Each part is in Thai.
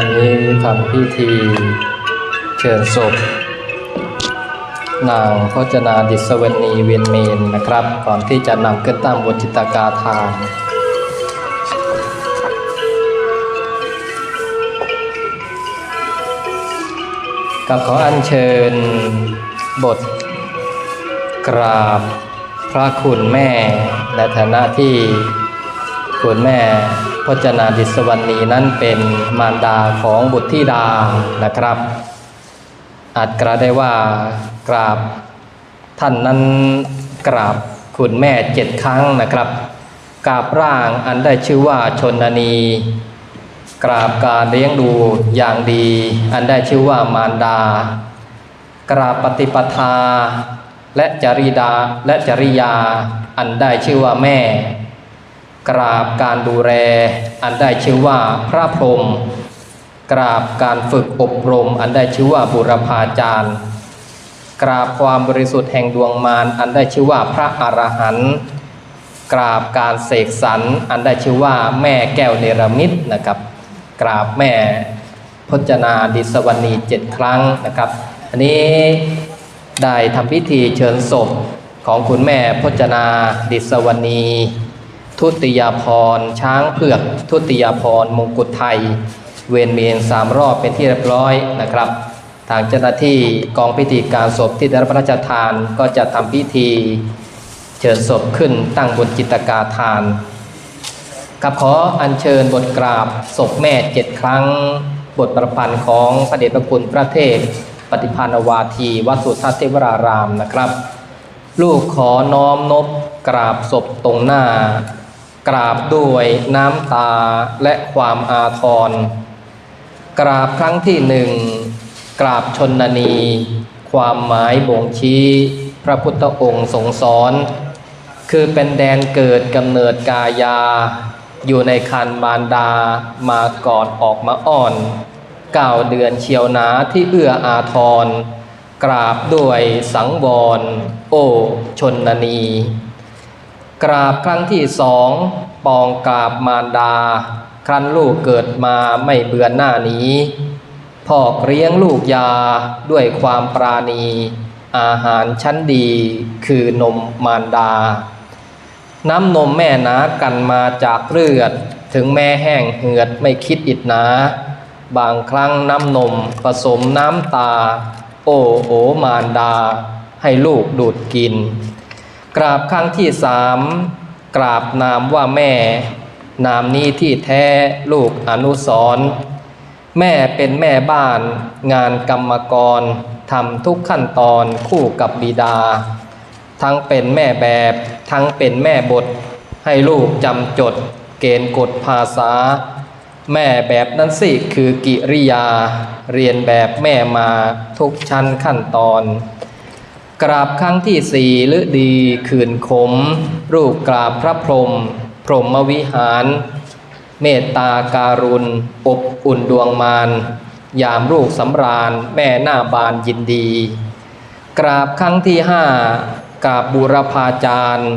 ณะนี้ทำพิธีเชิญศพ นางพจนาดิศวณีเวียนเมนนะครับ ก่อนที่จะนำขึ้นตั้งบนจิตกาทานกับขออัญเชิญบทกราบพระคุณแม่ในฐานะที่คุณแม่ พจนาดิศวรณีนั้นเป็นมารดาของบุตรธิดานะครับ อาจกระได้ว่ากราบท่านนั้นกราบคุณแม่เจ็ดครั้งนะครับ กราบร่างอันได้ชื่อว่าชนนี กราบการเลี้ยงดูอย่างดี อันได้ชื่อว่ามารดา กราบปฏิปทา และจริดาและจริยา อันได้ชื่อว่าแม่ กราบการดูแลอันได้ชื่อว่าพระพรหมกราบการฝึกอบรม อันได้ชื่อว่าบุรพาจารย์ กราบความบริสุทธิ์แห่งดวงมารอันได้ชื่อว่าพระอรหันต์กราบการเสกสรรอันได้ชื่อว่าแม่แก้วเนรมิตนะครับ กราบแม่พจนาดิสวณีเจ็ดครั้งนะครับ อันนี้ได้ทำพิธีเชิญศพของคุณแม่พจนาดิสวณี ทุติยาพร ช้างเผือก ทุติยาพร มงกุฎไทย เวียนเมียนสามรอบเป็นที่เรียบร้อยนะครับ ทางเจ้าหน้าที่กองพิธีการศพที่ได้รับพระราชทานก็จะทำพิธี เชิญศพขึ้นตั้งบนจิตกาทานกับขออัญเชิญบทกราบศพแม่เจ็ดครั้ง บทประพันธ์ของพระเดชพระคุณพระเทพปฏิภาณวาทีวัดสุทัศเทวรารามนะครับ ลูกขอน้อมนบกราบศพตรงหน้า กราบด้วยน้ำตาและความอาทร กราบครั้งที่หนึ่ง กราบชนนี ความหมายบ่งชี้ พระพุทธองค์ทรงสอน คือเป็นแดนเกิดกำเนิดกายา อยู่ในคันมารดามาก่อนออกมาอ่อนเก้าเดือนเชียวนาที่เอื้ออาทร กราบด้วยสังวร โอชนนี กราบครั้งที่สองปองกราบมารดา ครั้นลูกเกิดมาไม่เบือนหน้านี้ พ่อเลี้ยงลูกยาด้วยความปราณี อาหารชั้นดีคือนมมารดา น้ำนมแม่นากันมาจากเลือด ถึงแม่แห้งเหือดไม่คิดอิดนาบางครั้งน้ำนมผสมน้ำตา โอโอมารดา ให้ลูกดูดกิน กราบครั้งที่สามกราบนามว่าแม่ นามนี้ที่แท้ลูกอนุสรแม่เป็นแม่บ้าน งานกรรมกรทำทุกขั้นตอนคู่กับบิดา ทั้งเป็นแม่แบบ ทั้งเป็นแม่บท ให้ลูกจำจด เกณฑ์กฎภาษา แม่แบบนั้นสิคือกิริยา เรียนแบบแม่มาทุกชั้นขั้นตอน กราบครั้งที่สี่ฤดีขืนขม รูปกราบพระพรหมพรหมวิหาร เมตตาการุณ อบอุ่นดวงมารยามลูกสำราญ แม่หน้าบานยินดี กราบครั้งที่ห้ากราบบูรพาจารย์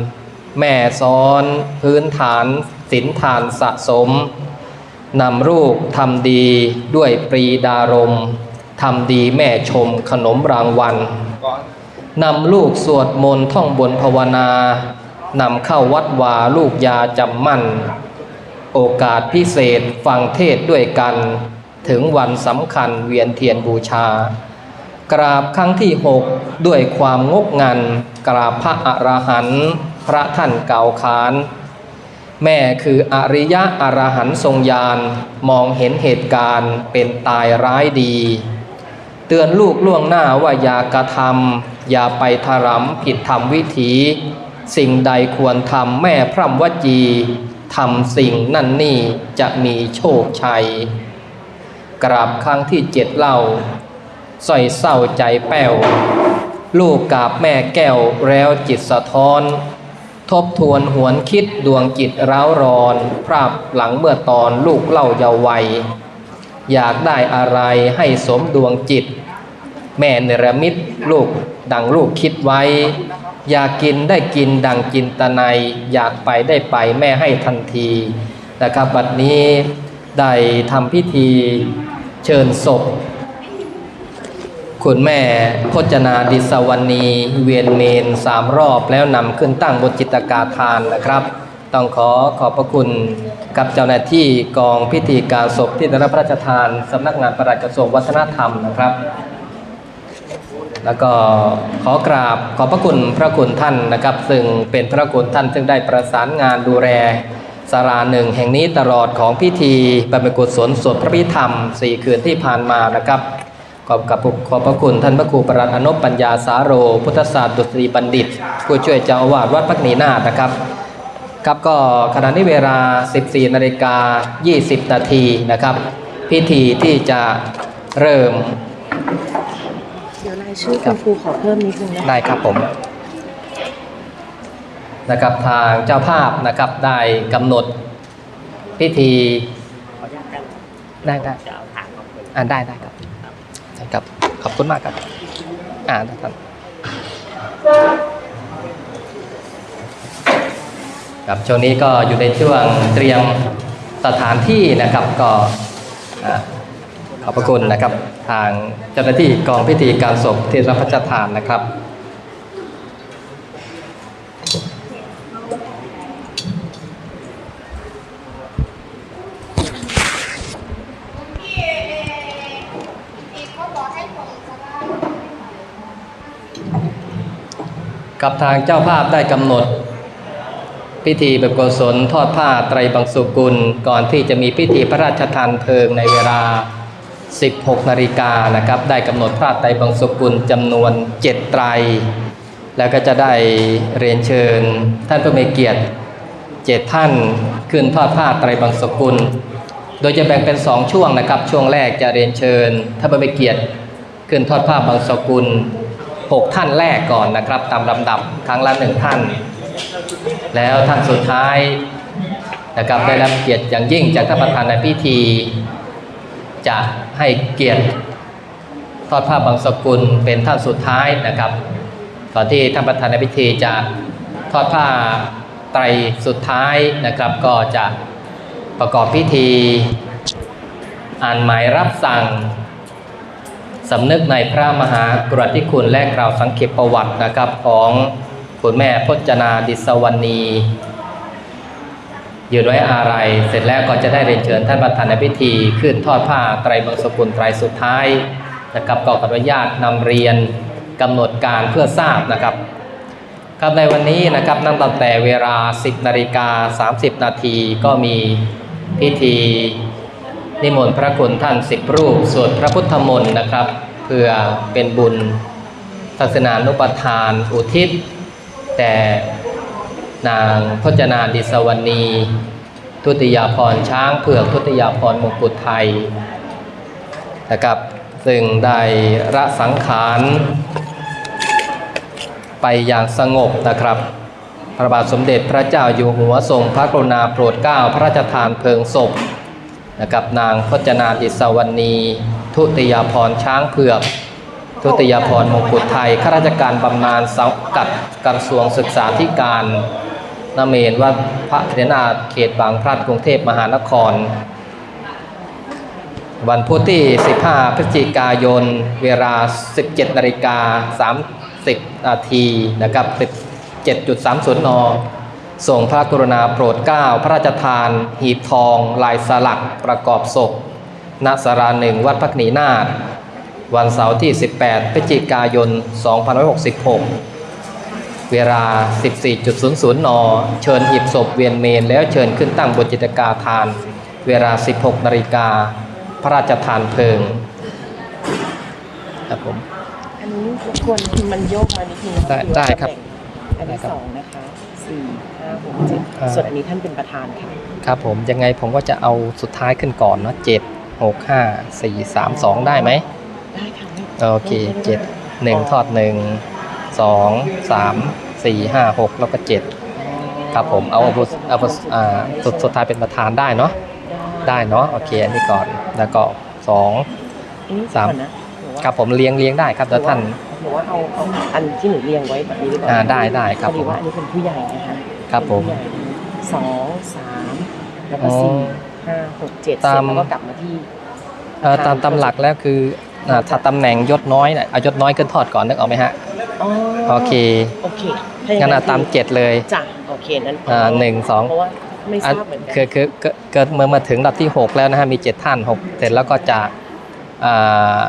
แม่ซ้อน พื้นฐานศิลฐานสะสมนำรูปทำดีด้วยปรีดารมทำดีแม่ชมขนมรางวัล นำลูกสวดมนต์ท่องบนภาวนานำเข้าวัดวาลูกยาจำมั่น โอกาสพิเศษฟังเทศด้วยกัน ถึงวันสำคัญเวียนเทียนบูชา กราบครั้งที่หกด้วยความงกงัน กราบพระอรหันต์พระท่านเก่าขาน แม่คืออริยะอรหันต์ทรงญาณมองเห็นเหตุการณ์เป็นตายร้ายดี เตือนลูกล่วงหน้าว่าอย่ากระทำอย่าไปทารำผิดธรรมวิถี สิ่งใดควรทำแม่พร่ำวจีทำสิ่งนั่นนี่จะมีโชคชัย กราบครั้งที่เจ็ดเล่าสอยเศร้าใจแป้ว ลูกกราบแม่แก้วแล้วจิตสะท้อน ทบทวนหวนคิดดวงจิตร้าวรอน พราบหลังเมื่อตอนลูกเล่าเยาว์วัย อยากได้อะไรให้สมดวงจิต แม่เนรมิตลูกดังลูกคิดไว้ อยากกินได้กินดังจินตนัยอยากไปได้ไปแม่ให้ทันทีนะครับบัดนี้ได้ทำพิธีเชิญศพ คุณแม่พจนาดิสวรรณีเวียนเมนสามรอบแล้วนำขึ้นตั้งบนจิตกาทานนะครับ ต้องขอขอบพระคุณกับเจ้าหน้าที่กองพิธีการศพที่ได้รับพระราชทานสำนักงานประหลัดกระทรวงวัฒนธรรมนะครับ แล้วก็ขอกราบขอบพระคุณพระคุณท่านนะครับ ซึ่งเป็นพระคุณท่านซึ่งได้ประสานงานดูแลสาราหนึ่งแห่งนี้ตลอดของพิธีบรรพกุศลสวดพระพิธรรมสี่คืนที่ผ่านมานะครับขอบกับขอบพระคุณท่านพระครูประหลัดอนบปัญญาสาโร พุทธศาสตร์ดุษฎีบัณฑิต ผู้ช่วยเจ้าอาวาสวัดพักนีนาถนะครับ ครับก็ขณะนี้เวลา 14นาฬิกา20 นาทีนะครับ พิธีที่จะเริ่ม เดี๋ยวรายชื่อคุณครูขอเพิ่มนิดนึงนะคะได้ครับผมนะครับทางเจ้าภาพนะครับได้กำหนดพิธีได้ได้อ่าได้ได้ครับใช่ครับ ขอบคุณมากครับ อ่าได้ครับ ครับช่วงนี้ก็อยู่ในช่วงเตรียมสถานที่นะครับก็ขอบพระคุณนะครับ ทางเจ้าหน้าที่กองพิธีการศพที่รับพระราชทานนะครับกับทางเจ้าภาพได้กำหนด พิธีแบบกุศลทอดผ้าไตรบังสุกุล ก่อนที่จะมีพิธีพระราชทานเพลิงในเวลา 16 นาฬิกานะครับ ได้กำหนดผ้าไตรบังสุกุลจำนวน 7 ไตร แล้วก็จะได้เรียนเชิญ ท่านผู้มีเกียรติเจ็ดท่านขึ้นทอดผ้าไตรบังสุกุล โดยจะแบ่งเป็น 2 ช่วงนะครับ ช่วงแรกจะเรียนเชิญท่านผู้มีเกียรติขึ้นทอดผ้าบังสุกุล 6 ท่านแรกก่อนนะครับ ตามลำดับครั้งละหนึ่งท่าน แล้วท่านสุดท้ายนะครับได้รับเกียรติอย่างยิ่งจากท่านประธานในพิธี จะให้เกียรติทอดผ้าบางสกุลเป็นท่านสุดท้ายนะครับก่อนที่ท่านประธานในพิธีจะทอดผ้าไตรสุดท้ายนะครับ ก็จะประกอบพิธี อ่านหมายรับสั่งสำนึกในพระมหากรุณาธิคุณและกล่าวสังเขปประวัตินะครับของ คุณแม่พจนาดิสวรรณียืนไว้อาลัยเสร็จแล้วก็จะได้เรียนเชิญท่านประธานในพิธีขึ้นทอดผ้าไตรบังสกุลไตรสุดท้ายนะครับก็ขออนุญาตนำเรียนกำหนดการเพื่อทราบนะครับครับในวันนี้นะครับนับตั้งแต่เวลา 10นาฬิกา30 นาทีก็มีพิธีนิมนต์พระคุณท่านสิบรูปสวดพระพุทธมนต์นะครับ เพื่อเป็นบุญศาสนานุปทาน อุทิศ แต่นางพจนาดิสวรรณีทุติยาพรช้างเผือกทุติยาพรมงกุฎไทยนะครับซึ่งได้ระสังขารไปอย่างสงบนะครับ พระบาทสมเด็จพระเจ้าอยู่หัวทรงพระกรุณาโปรดเกล้าพระราชทานเพลิงศพนะครับนางพจนาดิสวรรณี ทุติยาพรช้างเผือก ทุติยาพรมงกุฎไทยข้าราชการบำนาญสังกัดกระทรวงศึกษาธิการนเมนวัดพระเถรนาเขตบางพลัดกรุงเทพมหานคร วันพุธที่ 15 พฤศจิกายน เวลา 17นาฬิกา30นาทีนะครับ17.30นส่งพระกรุณาโปรดเกล้าพระราชทาน หีบทอง ลายสลักประกอบศพณสาราหนึ่งวัดพักนีนาถ วันเสาร์ที่ 18พฤศจิกายน 2566 เวลา 14.00 น เชิญหีบศพเวียนเมน แล้วเชิญขึ้นตั้งบนจิตรกาทาน เวลา 16 นาฬิกา พระราชทานเพลิง ครับผม อันนี้รบกวนมันโยกมานิดนึงนะะได้ได้ครับ อันได้ที่ครับสองนะคะสี่ห้าหกเจ็ดอ่าส่วนอันนี้ท่านเป็นประธานค่ะ ครับผม ยังไงผมก็จะเอาสุดท้ายขึ้นก่อนเนาะเจ็ดหกห้าสี่สามสองได้ไหม ได้ค่ะไม่โอเคเจ็ดหนึ่งทอดหนึ่งสองสามสี่ห้าหกแล้วก็เจ็ดครับผมเอาเอาเอาอ่าสุดสุดท้ายเป็นประธานได้เนาะได้เนาะโอเคอันนี้ก่อนแล้วก็สองอันนี้สามก่อนนะหนูว่าครับผมเลี้ยงเลี้ยงได้ครับแล้วท่านหนูว่าเอาเอาอันที่หนูเรียงไว้แบบนี้ดีกว่าอ่าได้ได้ครับพอดีว่าอันนี้เป็นผู้ใหญ่นะคะครับผมผู้ใหญ่สองสามแล้วก็อ๋อสี่ห้าหกเจ็ดเสตาร็จมแล้วก็กลับมาที่เอ่อตามตำหลักแล้วคืออ่า ถ้าตำแหน่งยศน้อยน่ะเอายศน้อยขึ้นทอดก่อนนึกออกไหมฮะอ๋อโอเคโอเคถ้อย่างงั้นเอาตามเจ็ดเลยจ้ะโอเคนั้นอ่าหนึ่งสองเพราะว่าไม่ทอันราบเหมือนกัคือคือคือเกิดเมื่อมาถึงระดับที่ 6 แล้วนะฮะมี 7 ท่าน 6 เสร็จแล้วก็จะอ่า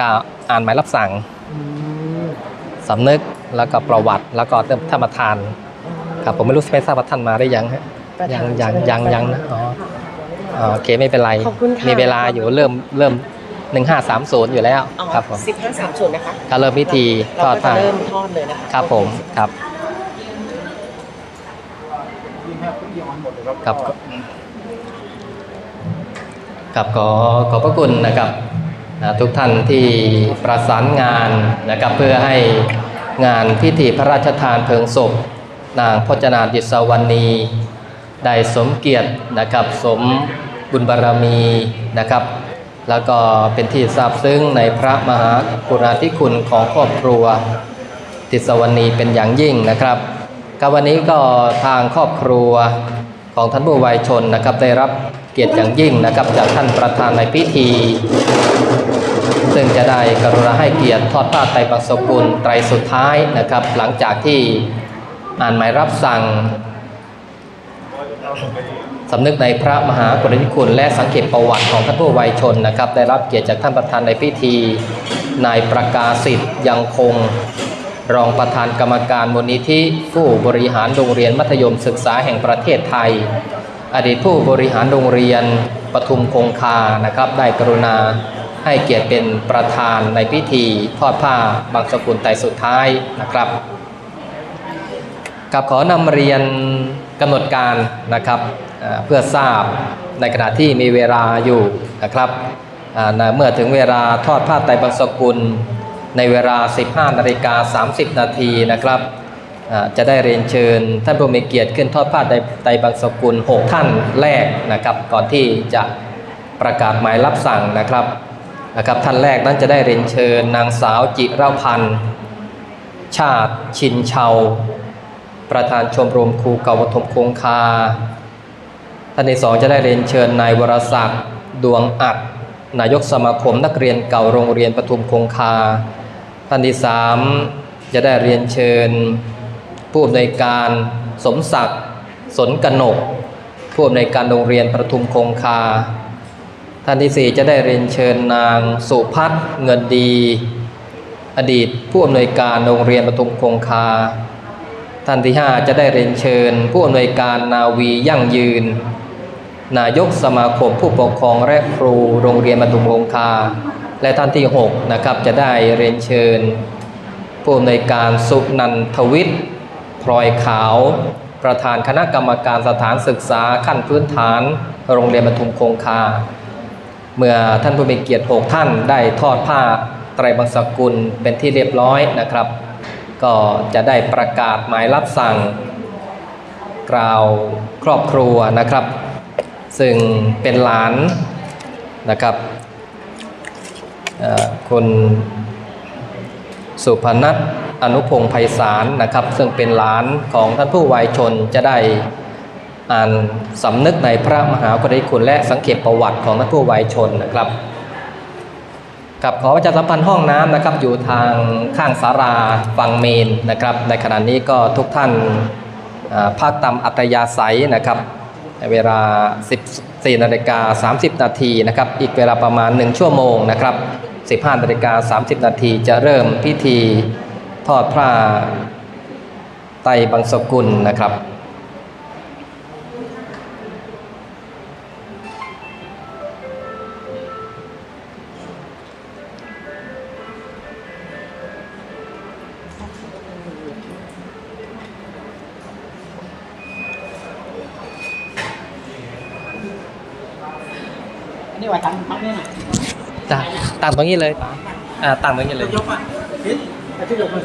กล่าวอ่านหมายรับสั่งมสำนึกแล้วก็ประวัติแล้วก็เริ่มท่านประธานครับผมไม่รู้ไม่ทราบว่าท่านมาได้ยังฮะประธานยังใช่ไหมยังยังนะอ๋ออ๋อโอเคไม่เป็นไรขอบคุณค่ะมีเวลาอยู่เริ่มเริ่ม 1530 อยู่แล้วอ๋อครับผมสิบห้าสามศูนย์นะคะก็เริ่มพิธีทเราอดก็จะผ้าเริ่มทอดเลยนะคะครับผมครับ ครับครับขอขอบพระคุณนะครับอ่าทุกท่านที่ประสานงานนะครับเพื่อให้งานพิธีพระราชทานเพลิงศพ นางพจนาดิศวรรณีได้สมเกียรตินะครับสมบุญบารมีนะครับ แล้วก็เป็นที่ทราบซึ้งในพระมหากรุณาธิคุณของครอบครัว ติสวรรณีเป็นอย่างยิ่งนะครับก็วันนี้ก็ทางครอบครัวของท่านผู้วัยชนนะครับได้รับเกียรติอย่างยิ่งนะครับจากท่านประธานในพิธี ซึ่งจะได้กรุณาให้เกียรติทอดผ้าไตรปัสกุลไตรสุดท้ายนะครับ หลังจากที่อ่านหมายรับสั่ง สำนึกในพระมหากรุณาธิคุณ และสังเกตประวัติของท่านผู้วัยชนนะครับ ได้รับเกียรติจากท่านประธานในพิธีนายประกาศสิทธิ์ยังคง รองประธานกรรมการมูลนิธิผู้บริหารโรงเรียนมัธยมศึกษาแห่งประเทศไทย อดีตผู้บริหารโรงเรียนปทุมคงคานะครับ ได้กรุณาให้เกียรติเป็นประธานในพิธีทอดผ้าบางสกุลไตสุดท้ายนะครับกับขอนำเรียนกำหนดการนะครับ เพื่อทราบในขณะที่มีเวลาอยู่นะครับเมื่อถึงเวลาทอดผ้าไตรบางสกุลในเวลา 15นาฬิกา30 นาทีนะครับจะได้เรียนเชิญท่านผู้มีเกียรติขึ้นทอดผ้าไตรไตรบางสกุล 6 ท่านแรกนะครับ ก่อนที่จะประกาศหมายรับสั่งนะครับนะครับ ท่านแรกนั้นจะได้เรียนเชิญนางสาวจิรพันธ์ชาติชินเชา ประธานชมรมครูเก่าปฐมคงคา ท่านที่สองจะได้เรียนเชิญนายวรศักดิ์ดวงอัดนายกสมาคมนักเรียนเก่าโรงเรียนปทุมคงคา ท่านที่สามจะได้เรียนเชิญ ผู้อำนวยการสมศักดิ์สนกนก ผู้อำนวยการโรงเรียนปทุมคงคา ท่านที่สี่จะได้เรียนเชิญนางสุพัฒน์เงินดี อดีตผู้อำนวยการโรงเรียนปทุมคงคา ท่านที่5จะได้เรียนเชิญ ผู้อำนวยการนาวียั่งยืน นายกสมาคมผู้ปกครองและครูโรงเรียนบรรทุมคงคา และท่านที่ 6 นะครับ จะได้เรียนเชิญ ผู้อำนวยการสุนันทวิทย์พลอยขาว ประธานคณะกรรมการสถานศึกษาขั้นพื้นฐาน โรงเรียนบรรทุมคงคา เมื่อท่านผู้มีเกียรติหกท่านได้ทอดผ้าไตรบางสกุลเป็นที่เรียบร้อยนะครับ ก็จะได้ประกาศหมายรับสั่ง กล่าวครอบครัวนะครับ ซึ่งเป็นหลานนะครับคุณสุพนัทอนุพงศ์ไพศาลนะครับ ซึ่งเป็นหลานของท่านผู้วายชนจะได้อ่านสำนึกในพระมหากรุณาธิคุณและสังเกตประวัติของท่านผู้วัยชนนะครับกับขอประชาสัมพันธ์ห้องน้ำนะครับ อยู่ทางข้างสาราฝั่งเมนนะครับ ในขณะนี้ก็ทุกท่านอ่าพักตามอัตยาศัยนะครับ เวลา 14 นาฬิกา 30 นาทีนะครับ อีกเวลาประมาณ 1 ชั่วโมงนะครับ 15 นาฬิกา 30 นาทีจะเริ่มพิธีทอดพระไตรบังสกุลนะครับ นนี้ไว้ตั้งมัดเนี่ยนะจ้ะตั้งตรงนี้เลยอ่าตั้งตรงนี้เลยยกอะพิษไอ้ที่ยกมัน